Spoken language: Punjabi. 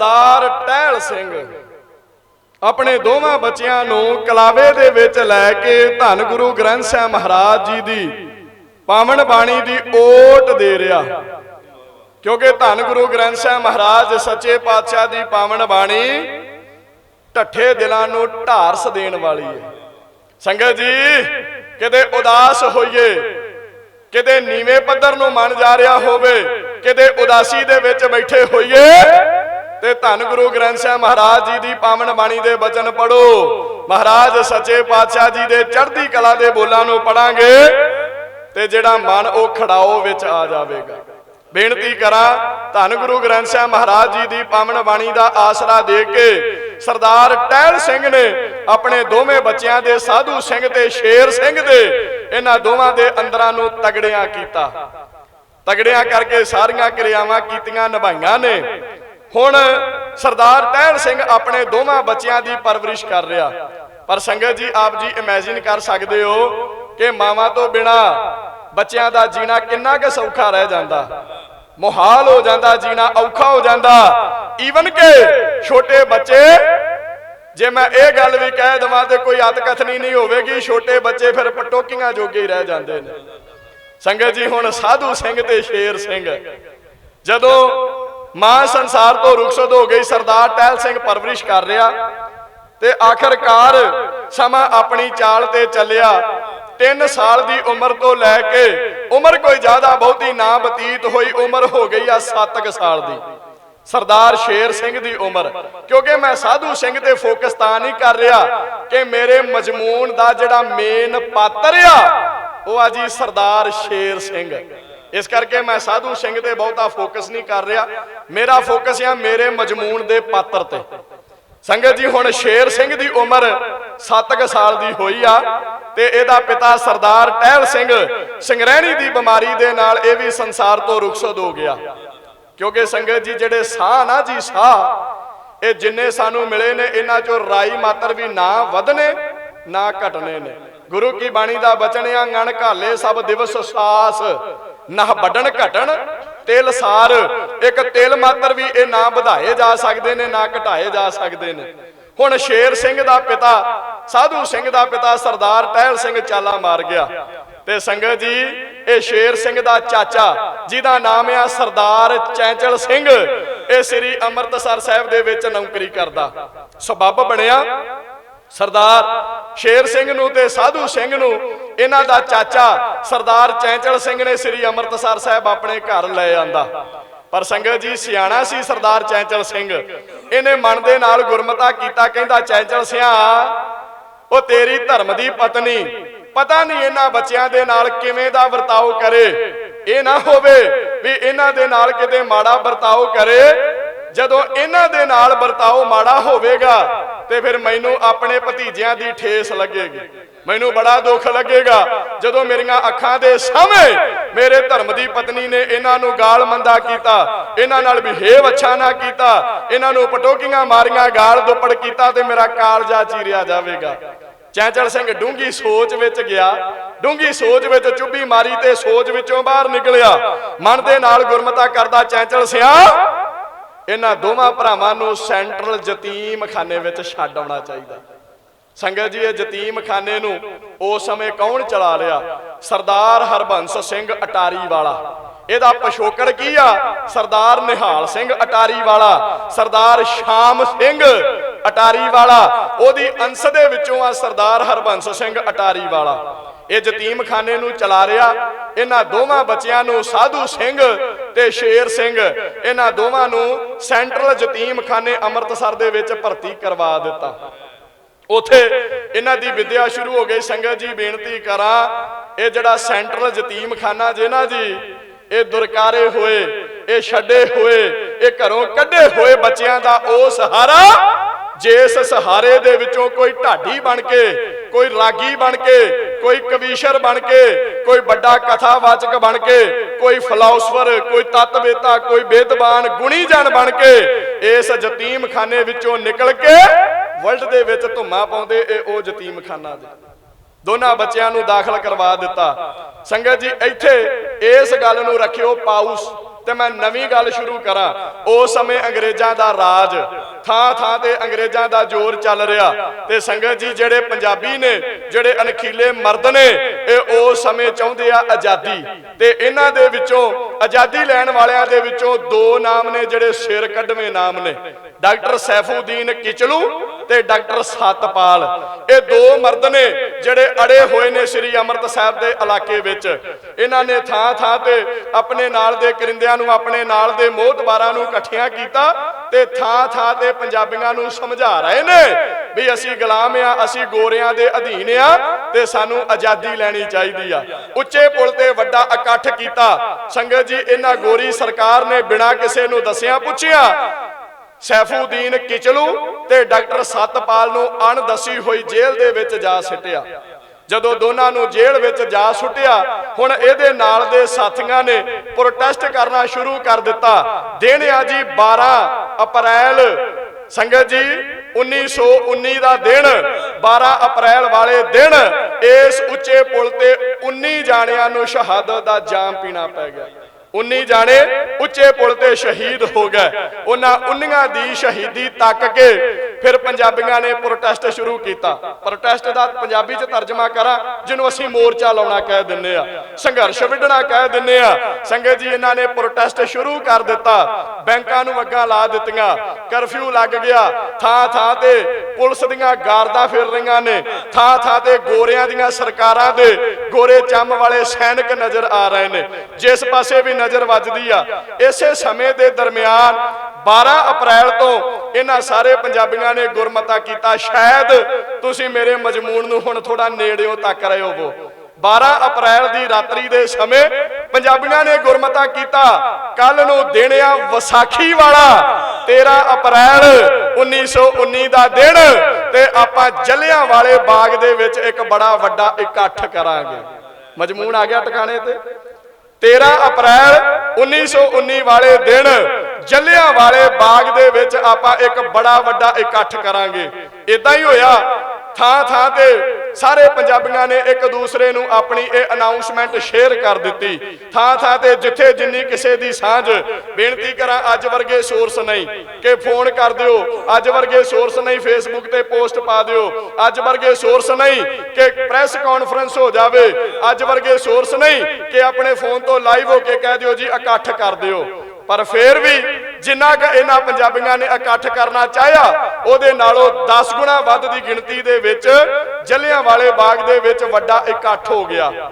ਸਰਦਾਰ ਟਹਿਲ ਸਿੰਘ। ਆਪਣੇ ਦੋਵਾਂ ਬੱਚਿਆਂ ਨੂੰ ਕਲਾਵੇ ਦੇ ਵਿੱਚ ਲੈ ਕੇ ਧੰਨ ਗੁਰੂ ਗ੍ਰੰਥ ਸਾਹਿਬ ਮਹਾਰਾਜ ਜੀ ਦੀ ਪਾਵਨ ਬਾਣੀ ਦੀ ਓਟ ਦੇ ਰਿਹਾ। ਕਿਉਂਕਿ ਧੰਨ ਗੁਰੂ ਗ੍ਰੰਥ ਸਾਹਿਬ ਮਹਾਰਾਜ ਸੱਚੇ ਪਾਤਸ਼ਾਹ ਦੀ ਪਾਵਨ ਬਾਣੀ ਢੱਠੇ ਦਿਲਾਂ ਨੂੰ ਢਾਰਸ ਦੇਣ ਵਾਲੀ ਹੈ। ਸੰਗਤ ਜੀ, ਕਿਤੇ ਉਦਾਸ ਹੋਈਏ, ਕਿਤੇ ਨੀਵੇਂ ਪੱਧਰ ਨੂੰ ਮਨ ਜਾ ਰਿਹਾ ਹੋਵੇ, ਕਿਤੇ ਉਦਾਸੀ ਦੇ ਵਿੱਚ ਬੈਠੇ ਹੋਈਏ ਧੰਨ ਗੁਰੂ ਗ੍ਰੰਥ ਸਾਹਿਬ ਮਹਾਰਾਜ ਜੀ ਦੀ ਪਾਵਨ ਬਾਣੀ ਦੇ ਬਚਨ ਪੜੋ ਮਹਾਰਾਜ ਸੱਚੇ ਪਾਤਸ਼ਾਹ ਜੀ ਦੇ ਚੜ੍ਹਦੀ ਕਲਾ ਦੇ ਬੋਲਾਂ ਨੂੰ ਪੜਾਂਗੇ ਤੇ ਜਿਹੜਾ ਮਨ ਉਹ ਖੜਾਓ ਵਿੱਚ ਆ ਜਾਵੇਗਾ। ਬੇਨਤੀ ਕਰਾਂ, ਧੰਨ ਗੁਰੂ ਗ੍ਰੰਥ ਸਾਹਿਬ ਮਹਾਰਾਜ ਜੀ ਦੀ ਪਾਵਨ ਬਾਣੀ ਦਾ ਆਸਰਾ ਦੇ ਕੇ ਸਰਦਾਰ ਟਹਿਲ ਸਿੰਘ ਨੇ ਆਪਣੇ ਦੋਵੇਂ ਬੱਚਿਆਂ ਦੇ ਸਾਧੂ ਸਿੰਘ ਤੇ ਸ਼ੇਰ ਸਿੰਘ ਦੇ ਇਹਨਾਂ ਦੋਵਾਂ ਦੇ ਅੰਦਰਾਂ ਨੂੰ ਤਗੜਿਆਂ ਕੀਤਾ। ਤਗੜਿਆਂ ਕਰਕੇ ਸਾਰੀਆਂ ਕਿਰਿਆਵਾਂ ਕੀਤੀਆਂ, ਨਿਭਾਈਆਂ ਨੇ। ਹੁਣ ਸਰਦਾਰ ਟਹਿਲ ਸਿੰਘ ਆਪਣੇ ਦੋਵਾਂ ਬੱਚਿਆਂ ਦੀ ਪਰਵਰਿਸ਼ ਕਰ ਰਿਹਾ। ਪਰ ਸੰਗਤ ਜੀ, ਆਪ ਜੀ ਇਮੇਜਿਨ ਕਰ ਸਕਦੇ ਹੋ ਕਿ ਮਾਵਾਂ ਤੋਂ ਬਿਨਾ ਬੱਚਿਆਂ ਦਾ ਜੀਣਾ ਕਿੰਨਾ ਕੁ ਸੌਖਾ ਰਹਿ ਜਾਂਦਾ। ਮੁਹਾਲ ਹੋ ਜਾਂਦਾ, ਜੀਣਾ ਔਖਾ ਹੋ ਜਾਂਦਾ। ਈਵਨ ਕਿ ਛੋਟੇ ਬੱਚੇ, ਜੇ ਮੈਂ ਇਹ ਗੱਲ ਵੀ ਕਹਿ ਦਵਾਂ ਤੇ ਕੋਈ ਅਤਕਥਨੀ ਨਹੀਂ ਹੋਵੇਗੀ, ਛੋਟੇ ਬੱਚੇ ਫਿਰ ਪਟੋਕੀਆਂ ਜੋਗੇ ਹੀ ਰਹਿ ਜਾਂਦੇ ਨੇ। ਸੰਗਤ ਜੀ, ਹੁਣ ਸਾਧੂ ਸਿੰਘ ਤੇ ਸ਼ੇਰ ਸਿੰਘ, ਜਦੋਂ ਮਾਂ ਸੰਸਾਰ ਤੋਂ ਰੁਖਸਤ ਹੋ ਗਈ। ਸਰਦਾਰ ਟਹਿਲ ਸਿੰਘ ਪਰਵਰਿਸ਼ ਕਰ ਰਿਹਾ। ਤੇ ਆਖਰਕਾਰ ਸਮਾਂ ਆਪਣੀ ਚਾਲ ਤੇ ਚੱਲਿਆ। 3 ਸਾਲ ਦੀ ਉਮਰ ਤੋਂ ਲੈ ਕੇ ਉਮਰ ਕੋਈ ਜ਼ਿਆਦਾ ਬਹੁਤੀ ਨਾ ਬਤੀਤ ਹੋਈ। ਉਮਰ ਹੋ ਗਈ ਆ 7 ਸਾਲ ਦੀ। ਸਰਦਾਰ ਸ਼ੇਰ ਸਿੰਘ ਦੀ ਉਮਰ। ਕਿਉਂਕਿ ਮੈਂ ਸਾਧੂ ਸਿੰਘ ਤੇ ਫੋਕਸ ਤਾਂ ਨਹੀਂ ਕਰ ਰਿਹਾ ਕਿ ਮੇਰੇ ਮਜਮੂਨ ਦਾ ਜਿਹੜਾ ਮੇਨ ਪਾਤਰ ਆ, ਉਹ ਆ ਜੀ ਸਰਦਾਰ ਸ਼ੇਰ ਸਿੰਘ। ਇਸ ਕਰਕੇ ਮੈਂ ਸਾਧੂ ਸਿੰਘ ਤੇ ਬਹੁਤਾ ਫੋਕਸ ਨਹੀਂ ਕਰ ਰਿਹਾ। ਮੇਰਾ ਫੋਕਸ ਆ ਮੇਰੇ ਮਜਮੂਨ ਦੇ ਪਾਤਰ ਤੇ। ਸੰਗਤ ਜੀ, ਹੁਣ ਸ਼ੇਰ ਸਿੰਘ ਦੀ ਉਮਰ 7 ਸਾਲ ਦੀ ਹੋਈ ਆ ਤੇ ਇਹਦਾ ਪਿਤਾ ਸਰਦਾਰ ਟਹਿਲ ਸਿੰਘ ਸੰਗਰੈਣੀ ਦੀ ਬਿਮਾਰੀ ਦੇ ਨਾਲ ਇਹ ਵੀ ਸੰਸਾਰ ਤੋਂ ਰੁਖਸਤ ਹੋ ਗਿਆ। ਕਿਉਂਕਿ ਸੰਗਤ ਜੀ, ਜਿਹੜੇ ਸਾਹ ਨਾ ਜੀ ਸਾਹ, ਇਹ ਜਿੰਨੇ ਸਾਨੂੰ ਮਿਲੇ ਨੇ, ਇਹਨਾਂ ਚੋਂ ਰਾਈ ਮਾਤਰ ਵੀ ਨਾ ਵਧਨੇ, ਨਾ ਘਟਨੇ ਨੇ। ਗੁਰੂ ਕੀ ਬਾਣੀ ਦਾ ਬਚਨ ਆ ngਣ ਘਾਲੇ ਸਭ ਦਿਵਸ ਸਾਸ। ਨਾ ਵੱਡਣ ਘਟਣ, ਤਿਲ ਸਾਰ। ਇੱਕ ਤਿਲ ਮਾਤਰ ਵੀ ਇਹ ਨਾ ਵਧਾਏ ਜਾ ਸਕਦੇ ਨੇ, ਨਾ ਘਟਾਏ ਜਾ ਸਕਦੇ ਨੇ। ਹੁਣ ਸ਼ੇਰ ਸਿੰਘ ਦਾ ਪਿਤਾ, ਸਾਧੂ ਸਿੰਘ ਦਾ ਪਿਤਾ ਸਰਦਾਰ ਟਹਿਲ ਸਿੰਘ ਚਾਲਾ ਮਾਰ ਗਿਆ। ਤੇ ਸੰਗਤ ਜੀ, ਇਹ ਸ਼ੇਰ ਸਿੰਘ ਦਾ ਚਾਚਾ, ਜਿਹਦਾ ਨਾਮ ਆ ਸਰਦਾਰ ਚੈਂਚਲ ਸਿੰਘ, ਇਹ ਸ੍ਰੀ ਅੰਮ੍ਰਿਤਸਰ ਸਾਹਿਬ ਦੇ ਵਿੱਚ ਨੌਕਰੀ ਕਰਦਾ। ਸਬੱਬ ਬਣਿਆ ਸਰਦਾਰ ਸ਼ੇਰ ਸਿੰਘ ਨੂੰ ਤੇ ਸਾਧੂ ਸਿੰਘ ਨੂੰ, ਇਹਨਾਂ ਦਾ ਚਾਚਾ ਸਰਦਾਰ ਚੈਂਚਲ ਸਿੰਘ ਨੇ ਸ੍ਰੀ ਅੰਮ੍ਰਿਤਸਰ ਸਾਹਿਬ ਆਪਣੇ ਘਰ ਲੈ ਆਂਦਾ। ਪਰ ਸੰਗਤ ਜੀ, ਸਿਆਣਾ ਸੀ ਸਰਦਾਰ ਚੈਂਚਲ ਸਿੰਘ। ਇਹਨੇ ਮਨ ਦੇ ਨਾਲ ਗੁਰਮਤਾ ਕੀਤਾ, ਕਹਿੰਦਾ, ਚੈਂਚਲ ਸਿਆ, ਉਹ ਤੇਰੀ ਧਰਮ ਦੀ ਪਤਨੀ। ਪਤਾ ਨਹੀਂ ਇਹਨਾਂ ਬੱਚਿਆਂ ਦੇ ਨਾਲ ਕਿਵੇਂ ਦਾ ਵਰਤਾਓ ਕਰੇ। ਇਹ ਨਾ ਹੋਵੇ ਵੀ ਇਹਨਾਂ ਦੇ ਨਾਲ ਕਿਤੇ ਮਾੜਾ ਵਰਤਾਓ ਕਰੇ। ਜਦੋਂ ਇਹਨਾਂ ਦੇ ਨਾਲ ਵਰਤਾਓ ਮਾੜਾ ਹੋਵੇਗਾ ਤੇ ਫਿਰ ਮੈਨੂੰ ਆਪਣੇ ਭਤੀਜਿਆਂ ਦੀ ਠੇਸ ਲੱਗੇਗੀ। ਮੈਨੂੰ ਬੜਾ ਦੁੱਖ ਲੱਗੇਗਾ ਜਦੋਂ ਮੇਰੀਆਂ ਅੱਖਾਂ ਦੇ ਸਾਹਮਣੇ ਮੇਰੇ ਧਰਮ ਦੀ ਪਤਨੀ ਨੇ ਇਹਨਾਂ ਨੂੰ ਗਾਲ ਮੰਦਾ ਕੀਤਾ, ਇਹਨਾਂ ਨਾਲ ਬਿਹੇਵ ਅੱਛਾ ਨਾ ਕੀਤਾ, ਇਹਨਾਂ ਨੂੰ ਪਟੋਕੀਆਂ ਮਾਰੀਆਂ, ਗਾਲ ਦੁੱਪੜ ਕੀਤਾ ਤੇ ਮੇਰਾ ਕਾਲਜਾ ਚੀਰਿਆ ਜਾਵੇਗਾ। ਚੈਂਚਲ ਸਿੰਘ ਡੂੰਗੀ ਸੋਚ ਵਿੱਚ ਗਿਆ ਡੂੰਗੀ ਸੋਚ ਵਿੱਚ ਚੁੱਭੀ ਮਾਰੀ ਤੇ ਸੋਚ ਵਿੱਚੋਂ ਬਾਹਰ ਨਿਕਲਿਆ। ਮਨ ਦੇ ਨਾਲ ਗੁਰਮਤਾ ਕਰਦਾ ਚੈਂਚਲ ਸਿਆ ਇਹਨਾਂ ਦੋਵਾਂ ਭਰਾਵਾਂ ਨੂੰ ਸੈਂਟਰਲ ਯਤੀਮਖਾਨੇ ਵਿੱਚ ਛੱਡ ਆਉਣਾ ਚਾਹੀਦਾ। ਸੰਗਤ ਜੀ, ਇਹ ਯਤੀਮਖਾਨੇ ਨੂੰ ਉਸ ਸਮੇਂ ਕੌਣ ਚਲਾ ਰਿਹਾ ਸਰਦਾਰ ਹਰਬੰਸ ਸਿੰਘ ਅਟਾਰੀ ਵਾਲਾ ਇਹਦਾ ਪਿਛੋਕੜ ਕੀ ਆ? ਸਰਦਾਰ ਨਿਹਾਲ ਸਿੰਘ ਅਟਾਰੀ ਵਾਲਾ ਸਰਦਾਰ ਸ਼ਾਮ ਸਿੰਘ ਅਟਾਰੀ ਵਾਲਾ, ਉਹਦੀ ਅੰਸ਼ ਦੇ ਵਿੱਚੋਂ ਆ ਸਰਦਾਰ ਹਰਬੰਸ ਸਿੰਘ ਅਟਾਰੀ ਵਾਲਾ। ਇਹ ਯਤੀਮਖਾਨੇ ਨੂੰ ਚਲਾ ਰਿਹਾ। ਇਹਨਾਂ ਦੋਵਾਂ ਬੱਚਿਆਂ ਨੂੰ ਸਾਧੂ ਸਿੰਘ ਤੇ ਸ਼ੇਰ ਸਿੰਘ, ਇਹਨਾਂ ਦੋਵਾਂ ਨੂੰ ਸੈਂਟਰਲ ਯਤੀਮਖਾਨੇ ਅੰਮ੍ਰਿਤਸਰ ਦੇ ਵਿੱਚ ਭਰਤੀ ਕਰਵਾ ਦਿੱਤਾ। ਉਥੇ ਇਹਨਾਂ ਦੀ ਵਿਦਿਆ ਸ਼ੁਰੂ ਹੋ ਗਈ। ਸੰਗਤ ਜੀ, ਬੇਨਤੀ ਕਰਾਂ, ਇਹ ਜਿਹੜਾ ਸੈਂਟਰਲ ਯਤੀਮਖਾਨਾ ਜੇ ਨਾ ਜੀ, ਇਹ ਦੁਰਕਾਰੇ ਹੋਏ, ਇਹ ਛੱਡੇ ਹੋਏ, ਇਹ ਘਰੋਂ ਕੱਢੇ ਹੋਏ ਬੱਚਿਆਂ ਦਾ ਉਹ ਸਹਾਰਾ ਜਿਸ ਸਹਾਰੇ ਦੇ ਵਿੱਚੋਂ ਕੋਈ ਢਾਡੀ ਬਣ ਕੇ, ਕੋਈ ਰਾਗੀ ਬਣ ਕੇ, ਕੋਈ ਕਵੀਸ਼ਰ ਬਣ ਕੇ, ਕੋਈ ਵੱਡਾ ਕਥਾਵਾਚਕ ਬਣ ਕੇ, ਕੋਈ ਫਿਲਾਸਫਰ ਕੋਈ ਤਤਵੇਤਾ, ਕੋਈ ਵਿਦਵਾਨ ਗੁਣੀ ਜਨ ਬਣ ਕੇ ਇਸ ਯਤੀਮਖਾਨੇ ਵਿੱਚੋਂ ਨਿਕਲ ਕੇ ਵਰਲਡ ਦੇ ਵਿੱਚ ਧੁੰਮਾ ਪਾਉਂਦੇ ਇਹ ਉਹ ਯਤੀਮਖਾਨਾ ਦੇ। ਦੋਨਾਂ ਬੱਚਿਆਂ ਨੂੰ ਦਾਖਲ ਕਰਵਾ ਦਿੱਤਾ। ਸੰਗਤ ਜੀ, ਇੱਥੇ ਇਸ ਗੱਲ ਨੂੰ ਰੱਖਿਓ ਪਾਉਸ ਤੇ ਮੈਂ ਨਵੀਂ ਗੱਲ ਸ਼ੁਰੂ ਕਰਾਂ। ਉਸ ਸਮੇਂ ਅੰਗਰੇਜ਼ਾਂ ਦਾ ਰਾਜ ਥਾਂ ਥਾਂ ਤੇ ਅੰਗਰੇਜ਼ਾਂ ਦਾ ਜ਼ੋਰ ਚੱਲ ਰਿਹਾ ਤੇ ਸੰਗਤ ਜੀ ਜਿਹੜੇ ਪੰਜਾਬੀ ਨੇ, ਜਿਹੜੇ ਅਣਖੀਲੇ ਮਰਦ ਨੇ, ਇਹ ਉਸ ਸਮੇਂ ਚਾਹੁੰਦੇ ਆ ਆਜ਼ਾਦੀ। ਤੇ ਇਹਨਾਂ ਦੇ ਵਿੱਚੋਂ ਆਜ਼ਾਦੀ ਲੈਣ ਵਾਲਿਆਂ ਦੇ ਵਿੱਚੋਂ ਦੋ ਨਾਮ ਨੇ ਜਿਹੜੇ ਸਿਰ ਕੱਢਵੇਂ ਨਾਮ ਨੇ। ਡਾਕਟਰ ਸੈਫੂਦੀਨ ਕਿਚਲੂ ਤੇ ਡਾਕਟਰ ਸਤਪਾਲ। ਇਹ ਦੋ ਮਰਦ ਨੇ ਜਿਹੜੇ ਅੜੇ ਹੋਏ ਨੇ ਸ੍ਰੀ ਅੰਮ੍ਰਿਤ ਸਾਹਿਬ ਦੇ ਇਲਾਕੇ ਵਿੱਚ। ਇਹਨਾਂ ਨੇ ਥਾਂ ਥਾਂ ਤੇ ਆਪਣੇ ਨਾਲ ਦੇ ਕਰਿੰਦਿਆਂ ਨੂੰ, ਆਪਣੇ ਨਾਲ ਦੇ ਮੋਹਤਬਾਰਾਂ ਨੂੰ ਇਕੱਠਿਆਂ ਕੀਤਾ ਤੇ ਥਾਂ ਥਾਂ ਤੇ ਪੰਜਾਬੀਆਂ ਨੂੰ ਸਮਝਾ ਰਹੇ ਨੇ। ਵੀ ਅਸੀਂ ਗੁਲਾਮ ਆ, ਅਸੀਂ ਗੋਰਿਆਂ ਦੇ ਅਧੀਨ ਆ ਤੇ ਸਾਨੂੰ ਆਜ਼ਾਦੀ ਲੈਣੀ ਚਾਹੀਦੀ ਆ। ਉੱਚੇ ਪੁਲ ਤੇ ਵੱਡਾ ਇਕੱਠ ਕੀਤਾ। ਸੰਗਤ ਜੀ, ਇਹਨਾਂ ਗੋਰੀ ਸਰਕਾਰ ਨੇ ਬਿਨਾਂ ਕਿਸੇ ਨੂੰ ਦੱਸਿਆ ਪੁੱਛਿਆ, ਸੈਫੂਦੀਨ ਕਿਚਲੂ ਤੇ ਡਾਕਟਰ ਸਤਪਾਲ ਨੂੰ ਅਣਦਸੀ ਹੋਈ ਜੇਲ੍ਹ ਦੇ ਵਿੱਚ ਜਾ ਸਿੱਟਿਆ। ਜਦੋਂ ਦੋਨਾਂ ਨੂੰ ਜੇਲ੍ਹ ਵਿੱਚ ਜਾ ਸੁੱਟਿਆ, ਹੁਣ ਇਹਦੇ ਨਾਲ ਦੇ ਸਾਥੀਆਂ ਨੇ ਪ੍ਰੋਟੈਸਟ ਕਰਨਾ ਸ਼ੁਰੂ ਕਰ ਦਿੱਤਾ। ਦਿਨ ਆ ਜੀ 12 ਅਪ੍ਰੈਲ। ਸੰਗਤ ਜੀ 1919 ਦਾ ਦਿਨ 12 ਅਪ੍ਰੈਲ ਵਾਲੇ ਦਿਨ, ਇਸ ਉੱਚੇ ਪੁਲ ਤੇ 19 ਜਾਣਿਆਂ ਨੂੰ ਸ਼ਹਾਦਤ ਦਾ ਜਾਮ ਪੀਣਾ ਪੈ ਗਿਆ। 19 ਜਾਣੇ ਉੱਚੇ ਪੁਲ ਤੇ ਸ਼ਹੀਦ ਹੋ ਗਏ। ਉਹਨਾਂ 19 ਦੀ ਸ਼ਹੀਦੀ ਤੱਕ ਕੇ ਫਿਰ ਪੰਜਾਬੀਆਂ ਨੇ ਪ੍ਰੋਟੈਸਟ ਸ਼ੁਰੂ ਕੀਤਾ। ਪ੍ਰੋਟੈਸਟ ਦਾ ਪੰਜਾਬੀ ਚ ਤਰਜਮਾ ਕਰਾਂ, ਜਿਹਨੂੰ ਅਸੀਂ ਮੋਰਚਾ ਲਾਉਣਾ ਕਹਿ ਦਿੰਨੇ ਆ। ਸੰਘਰਸ਼ ਵਿੱਢਣਾ ਕਹਿ ਦਿੰਨੇ ਆ। ਸੰਗਤ ਜੀ, ਇਹਨਾਂ ਨੇ ਪ੍ਰੋਟੈਸਟ ਸ਼ੁਰੂ ਕਰ ਦਿੱਤਾ। ਬੈਂਕਾਂ ਨੂੰ ਅੱਗਾ ਲਾ ਦਿੱਤੀਆਂ। ਕਰਫਿਊ ਲੱਗ ਗਿਆ। ਥਾਂ ਥਾਂ ਤੇ ਪੁਲਿਸ ਦੀਆਂ ਗਾਰਦਾਂ ਫਿਰ ਰਹੀਆਂ ਨੇ। ਥਾਂ ਥਾਂ ਤੇ ਗੋਰਿਆਂ ਦੀਆਂ ਸਰਕਾਰਾਂ ਦੇ ਗੋਰੇ ਚੰਮ ਵਾਲੇ ਸੈਨਿਕ ਨਜ਼ਰ ਆ ਰਹੇ ਨੇ। ਜਿਸ ਪਾਸੇ ਵੀ ਨਜ਼ਰ ਵੱਜਦੀ ਆ, ਇਸੇ ਸਮੇਂ ਦੇ ਦਰਮਿਆਨ 12 ਅਪ੍ਰੈਲ ਤੋਂ ਇਹਨਾਂ ਸਾਰੇ ਪੰਜਾਬੀਆਂ ਨੇ ਗੁਰਮਤਾ ਕੀਤਾ। ਸ਼ਾਇਦ ਤੁਸੀਂ ਮੇਰੇ ਮਜਮੂਨ ਨੂੰ ਹੁਣ ਥੋੜਾ ਨੇੜਿਓ ਤੱਕ ਰਹੇ ਹੋਵੋ। 12 ਅਪ੍ਰੈਲ ਦੀ ਰਾਤਰੀ ਦੇ ਸਮੇਂ ਪੰਜਾਬੀਆਂ ਨੇ ਗੁਰਮਤਾ ਕੀਤਾ। ਕੱਲ ਨੂੰ ਦਿਨ ਆ ਵਿਸਾਖੀ ਵਾਲਾ। 13 ਅਪ੍ਰੈਲ 1919 ਦਾ ਦਿਨ ਤੇ ਆਪਾਂ ਜਲਿਆਂ ਵਾਲੇ ਬਾਗ ਦੇ ਵਿੱਚ ਇੱਕ ਬੜਾ ਵੱਡਾ ਇਕੱਠ ਕਰਾਂਗੇ। ਮਜਮੂਨ ਆ ਗਿਆ ਟਿਕਾਣੇ ਤੇ। 13 ਅਪ੍ਰੈਲ 1919 ਵਾਲੇ ਦਿਨ ਜੱਲਿਆਂ ਵਾਲੇ ਬਾਗ ਦੇ ਵਿੱਚ ਆਪਾਂ ਇੱਕ ਬੜਾ ਵੱਡਾ ਇਕੱਠ ਕਰਾਂਗੇ। ਇਦਾਂ ਹੀ ਹੋਇਆ, ਥਾਂ ਥਾਂ ਤੇ ਸਾਰੇ ਪੰਜਾਬੀਆਂ ਨੇ ਇੱਕ ਦੂਸਰੇ ਨੂੰ ਆਪਣੀ ਇਹ ਅਨਾਉਂਸਮੈਂਟ ਸ਼ੇਅਰ ਕਰ ਦਿੱਤੀ। ਥਾਂ ਥਾਂ ਤੇ ਜਿੱਥੇ ਜਿੰਨੀ ਕਿਸੇ ਦੀ ਸਾਂਝ, ਬੇਨਤੀ ਕਰਾਂ ਅੱਜ ਵਰਗੇ ਸੋਰਸ ਨਹੀਂ, ਕਿ ਫੋਨ ਕਰ ਦਿਓ। ਅੱਜ ਵਰਗੇ ਸੋਰਸ ਨਹੀਂ ਫੇਸਬੁੱਕ ਤੇ ਪੋਸਟ ਪਾ ਦਿਓ। ਅੱਜ ਵਰਗੇ ਸੋਰਸ ਨਹੀਂ, ਕਿ ਪ੍ਰੈਸ ਕਾਨਫਰੰਸ ਹੋ ਜਾਵੇ। ਅੱਜ ਵਰਗੇ ਸੋਰਸ ਨਹੀਂ, ਕਿ ਆਪਣੇ ਫੋਨ ਤੋਂ ਲਾਈਵ ਹੋ ਕੇ ਕਹਿ ਦਿਓ ਜੀ, ਇਕੱਠ ਕਰ ਦਿਓ। ਪਰ ਫੇਰ ਵੀ ਜਿੰਨਾ ਕਿ ਇਹਨਾਂ ਪੰਜਾਬੀਆਂ ਨੇ ਇਕੱਠ ਕਰਨਾ ਚਾਹਿਆ, ਉਹਦੇ ਨਾਲੋਂ 10 ਗੁਣਾ ਵੱਧ ਦੀ ਗਿਣਤੀ ਦੇ ਵਿੱਚ ਜਲਿਆਂ ਵਾਲੇ ਬਾਗ ਦੇ ਵਿੱਚ ਵੱਡਾ ਇਕੱਠ ਹੋ ਗਿਆ।